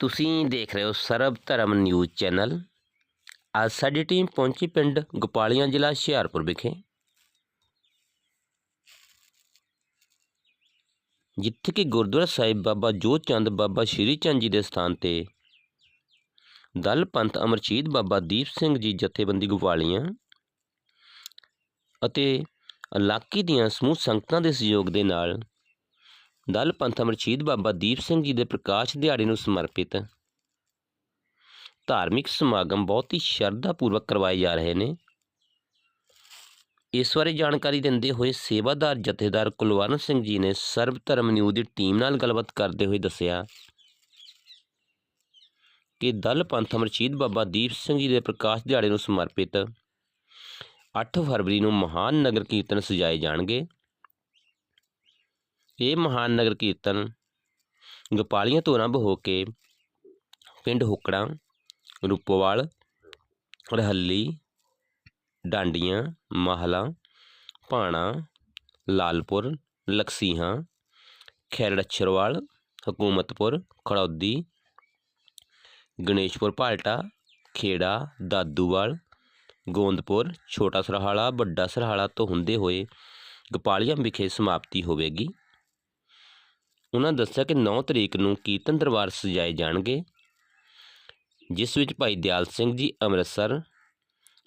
ਤੁਸੀਂ ਦੇਖ ਰਹੇ ਹੋ ਸਰਬ ਧਰਮ ਨਿਊਜ਼ ਚੈਨਲ। ਅੱਜ ਸਾਡੀ ਟੀਮ ਪਹੁੰਚੀ ਪਿੰਡ ਗੋਪਾਲੀਆਂ ਜ਼ਿਲ੍ਹਾ ਹੁਸ਼ਿਆਰਪੁਰ ਵਿਖੇ। ਜਿੱਥੇ ਕਿ ਗੁਰਦੁਆਰਾ ਸਾਹਿਬ ਬਾਬਾ ਜੋਤ ਚੰਦ ਬਾਬਾ ਸ਼੍ਰੀ ਚੰਦ ਜੀ ਦੇ ਸਥਾਨ ਤੇ ਦਲ ਪੰਥ ਅਮਰਚੀਤ ਬਾਬਾ ਦੀਪ ਸਿੰਘ ਜੀ ਜਥੇਬੰਦੀ ਗੋਪਾਲੀਆਂ ਅਤੇ ਇਲਾਕੇ ਦੀਆਂ ਸਮੂਹ ਸੰਗਤਾਂ ਦੇ ਸਹਿਯੋਗ ਦੇ ਨਾਲ ਦਲ ਪੰਥ ਅਮਰਸ਼ੀਦ ਬਾਬਾ ਦੀਪ ਸਿੰਘ ਜੀ ਦੇ ਪ੍ਰਕਾਸ਼ ਦਿਹਾੜੇ ਨੂੰ ਸਮਰਪਿਤ। ਧਾਰਮਿਕ ਸਮਾਗਮ ਬਹੁਤ ਹੀ ਸ਼ਰਧਾ ਪੂਰਵਕ ਕਰਵਾਏ ਜਾ ਰਹੇ ਨੇ। ਇਸ ਬਾਰੇ ਜਾਣਕਾਰੀ ਦਿੰਦੇ ਹੋਏ ਸੇਵਾਦਾਰ ਜਥੇਦਾਰ ਕੁਲਵਰਨ ਸਿੰਘ ਜੀ ਨੇ ਸਰਬ ਧਰਮ ਨਿਊ ਦੀ ਟੀਮ ਨਾਲ ਗੱਲਬਾਤ ਕਰਦੇ ਹੋਏ ਦੱਸਿਆ ਕਿ ਦਲ ਪੰਥ ਅਮਰਸ਼ੀਦ ਬਾਬਾ ਦੀਪ ਸਿੰਘ ਜੀ ਦੇ ਪ੍ਰਕਾਸ਼ ਦਿਹਾੜੇ ਨੂੰ ਸਮਰਪਿਤ 8 ਫਰਵਰੀ ਨੂੰ ਮਹਾਨ ਨਗਰ ਕੀਰਤਨ ਸਜਾਏ ਜਾਣਗੇ। ਇਹ ਮਹਾਨ ਨਗਰ ਕੀਰਤਨ ਗੋਪਾਲੀਆਂ ਤੋਂ ਆਰੰਭ ਹੋ ਕੇ ਪਿੰਡ ਹੁਕੜਾ, ਰੂਪੋਵਾਲ, ਰਹੱਲੀ, ਡਾਂਡੀਆਂ, ਮਾਹਲਾ, ਭਾਣਾ, ਲਾਲਪੁਰ, ਲਕਸੀਹਾਂ ਖੈਰੜਛਰਵਾਲ ਹਕੂਮਤਪੁਰ, ਖੜੌਦੀ, ਗਣੇਸ਼ਪੁਰ ਪਾਲਟਾ ਖੇੜਾ, ਦਾਦੂਵਾਲ, ਗੋਂਦਪੁਰ, ਛੋਟਾ ਸਰਹਾਲਾ, ਵੱਡਾ ਸਰਹਾਲਾ ਤੋਂ ਹੁੰਦੇ ਹੋਏ ਗੋਪਾਲੀਆਂ ਵਿਖੇ ਸਮਾਪਤੀ ਹੋਵੇਗੀ। ਉਹਨਾਂ ਦੱਸਿਆ ਕਿ 9 ਤਰੀਕ ਨੂੰ ਕੀਰਤਨ ਦਰਬਾਰ ਸਜਾਏ ਜਾਣਗੇ, ਜਿਸ ਵਿੱਚ ਭਾਈ ਦਿਆਲ ਸਿੰਘ ਜੀ ਅੰਮ੍ਰਿਤਸਰ,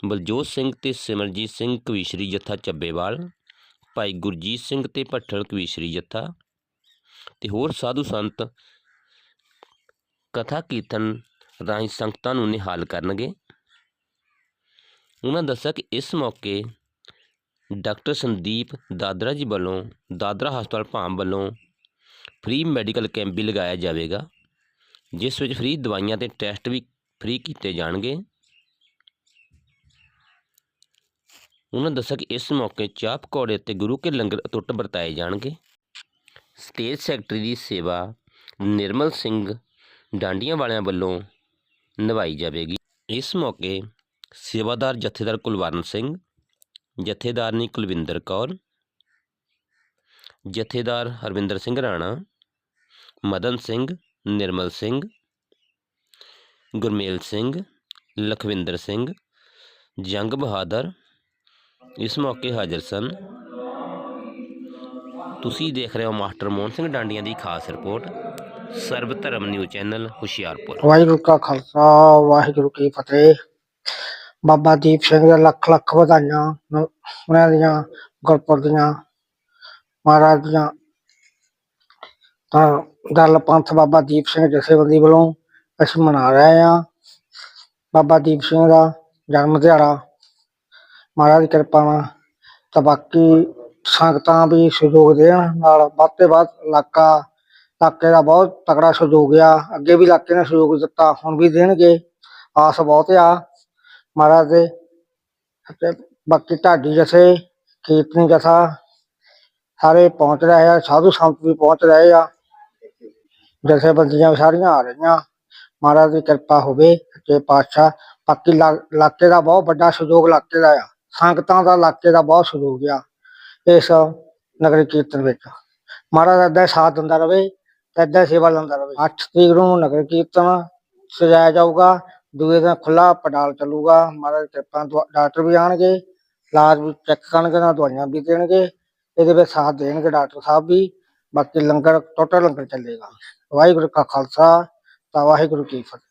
ਬਲਜੋਤ ਸਿੰਘ ਤੇ ਸਿਮਰਜੀਤ ਸਿੰਘ ਕਵੀਸ਼ਰੀ ਜੱਥਾ ਚੱਬੇਵਾਲ ਭਾਈ ਗੁਰਜੀਤ ਸਿੰਘ ਤੇ ਭੱਠਲ ਕਵੀਸ਼ਰੀ ਜੱਥਾ ਤੇ ਹੋਰ ਸਾਧੂ ਸੰਤ ਕਥਾ ਕੀਰਤਨ ਰਾਹੀਂ ਸੰਗਤਾਂ ਨੂੰ ਨਿਹਾਲ ਕਰਨਗੇ। ਉਹਨਾਂ ਦੱਸਿਆ ਕਿ ਇਸ ਮੌਕੇ ਡਾਕਟਰ ਸੰਦੀਪ ਦਾਦਰਾ ਜੀ ਵੱਲੋਂ ਦਾਦਰਾ ਹਸਪਤਾਲ ਭਾਮ ਵੱਲੋਂ ਫ੍ਰੀ ਮੈਡੀਕਲ ਕੈਂਪ ਵੀ ਲਗਾਇਆ ਜਾਵੇਗਾ, ਜਿਸ ਵਿੱਚ ਫ੍ਰੀ ਦਵਾਈਆਂ ਤੇ ਟੈਸਟ ਵੀ ਫ੍ਰੀ ਕੀਤੇ ਜਾਣਗੇ। ਉਹਨਾਂ ਦੱਸਿਆ ਕਿ ਇਸ ਮੌਕੇ ਚਾਹ ਪਕੌੜੇ ਅਤੇ ਗੁਰੂ ਕੇ ਲੰਗਰ ਅਟੁੱਟ ਵਰਤਾਏ ਜਾਣਗੇ। ਸਟੇਟ ਸੈਕਟਰੀ ਦੀ ਸੇਵਾ ਨਿਰਮਲ ਸਿੰਘ ਡਾਂਡੀਆਂ ਵਾਲਿਆਂ ਵੱਲੋਂ ਨਿਭਾਈ ਜਾਵੇਗੀ। ਇਸ ਮੌਕੇ ਸੇਵਾਦਾਰ ਜਥੇਦਾਰ ਕੁਲਵਰਨ ਸਿੰਘ, ਜਥੇਦਾਰਨੀ ਕੁਲਵਿੰਦਰ ਕੌਰ, ਜਥੇਦਾਰ ਹਰਵਿੰਦਰ ਸਿੰਘ ਰਾਣਾ ਮਦਨ ਸਿੰਘ, ਨਿਰਮਲ ਸਿੰਘ, ਗੁਰਮੇਲ ਸਿੰਘ, ਲਖਵਿੰਦਰ ਸਿੰਘ, ਜੰਗ ਬਹਾਦਰ, ਇਸ ਮੌਕੇ ਹਾਜ਼ਰ ਸਨ। ਤੁਸੀਂ ਦੇਖ ਰਹੇ ਹੋ ਮਾਸਟਰ ਮੋਹਨ ਸਿੰਘ ਡਾਂਡੀਆਂ ਦੀ ਖਾਸ ਰਿਪੋਰਟ ਸਰਬ ਧਰਮ ਨਿਊਜ਼ ਚੈਨਲ, ਹੁਸ਼ਿਆਰਪੁਰ। ਵਾਹਿਗੁਰੂ ਕਾ ਖਾਲਸਾ, ਵਾਹਿਗੁਰੂ ਕੀ ਫਤਿਹ। ਬਾਬਾ ਦੀਪ ਸਿੰਘ ਦਾ ਲੱਖ ਲੱਖ ਵਧਾਈਆਂ ਉਹਨਾਂ ਦੀਆਂ ਗੁਰਪੁਰ ਦੀਆਂ, ਮਹਾਰਾਜ ਦੀਆਂ ਤਾਂ ਦਲ ਪੰਥ ਬਾਬਾ ਦੀਪ ਸਿੰਘ ਜਥੇਬੰਦੀ ਵੱਲੋਂ ਅਸੀਂ ਮਨਾ ਰਹੇ ਹਾਂ। ਬਾਬਾ ਦੀਪ ਸਿੰਘ ਦਾ ਜਨਮ ਦਿਹਾੜਾ, ਮਹਾਰਾਜ ਦੀ ਕਿਰਪਾ ਨਾਲ। ਤਾਂ ਬਾਕੀ ਸੰਗਤਾਂ ਵੀ ਸਹਿਯੋਗ ਦੇਣ ਨਾਲ ਵੱਧ ਤੋਂ ਵੱਧ ਇਲਾਕਾ, ਇਲਾਕੇ ਦਾ ਬਹੁਤ ਤਕੜਾ ਸਹਿਯੋਗ ਆ। ਅੱਗੇ ਵੀ ਇਲਾਕੇ ਨੇ ਸਹਿਯੋਗ ਦਿੱਤਾ, ਹੁਣ ਵੀ ਦੇਣਗੇ। ਆਸ ਬਹੁਤ ਆ ਮਹਾਰਾਜ ਦੇ। ਅਤੇ ਬਾਕੀ ਢਾਡੀ ਜਥੇ, ਕੀਰਤਨੀ ਜਥਾ, ਸਾਰੇ ਪਹੁੰਚ ਰਹੇ ਆ, ਸਾਧੂ ਸੰਤ ਵੀ ਪਹੁੰਚ ਰਹੇ ਆ। ਜਥੇਬੰਦੀਆਂ ਵੀ ਸਾਰੀਆਂ ਆ ਰਹੀਆਂ। ਮਹਾਰਾਜ ਦੀ ਕਿਰਪਾ ਹੋਵੇ ਤੇ ਪਾਤਸ਼ਾਹ, ਬਾਕੀ ਇਲਾ- ਇਲਾਕੇ ਦਾ ਬਹੁਤ ਵੱਡਾ ਸਹਿਯੋਗ ਇਲਾਕੇ ਦਾ ਆ। ਸੰਗਤਾਂ ਦਾ ਇਲਾਕੇ ਦਾ ਬਹੁਤ ਸਹਿਯੋਗ ਆ ਇਸ ਨਗਰ ਕੀਰਤਨ ਵਿੱਚ। ਮਹਾਰਾਜ ਏਦਾਂ ਹੀ ਸਾਥ ਦਿੰਦਾ ਰਵੇ ਤੇ ਏਦਾਂ ਸੇਵਾ ਲੈਂਦਾ ਰਵੇ। 8 ਤਰੀਕ ਨੂੰ ਨਗਰ ਕੀਰਤਨ ਸਜਾਇਆ ਜਾਊਗਾ, ਦੂਏ ਦਿਨ ਖੁੱਲਾ ਪੰਡਾਲ ਚੱਲੂਗਾ। ਮਹਾਰਾਜ ਦੀ ਕਿਰਪਾ ਨਾਲ ਡਾਕਟਰ ਵੀ ਆਣਗੇ ਇਲਾਜ ਵੀ ਚੈੱਕ ਕਰਨਗੇ, ਨਾਲ ਦਵਾਈਆਂ ਵੀ ਦੇਣਗੇ। ਇਹਦੇ ਵਿੱਚ ਸਾਥ ਦੇਣਗੇ ਡਾਕਟਰ ਸਾਹਿਬ ਵੀ। ਬਾਕੀ ਲੰਗਰ ਟੋਟਲ ਲੰਗਰ ਚੱਲੇਗਾ। ਵਾਹਿਗੁਰੂ ਕਾ ਖਾਲਸਾ ਤਾਂ ਵਾਹਿਗੁਰੂ ਕੀ ਫਤਿਹ।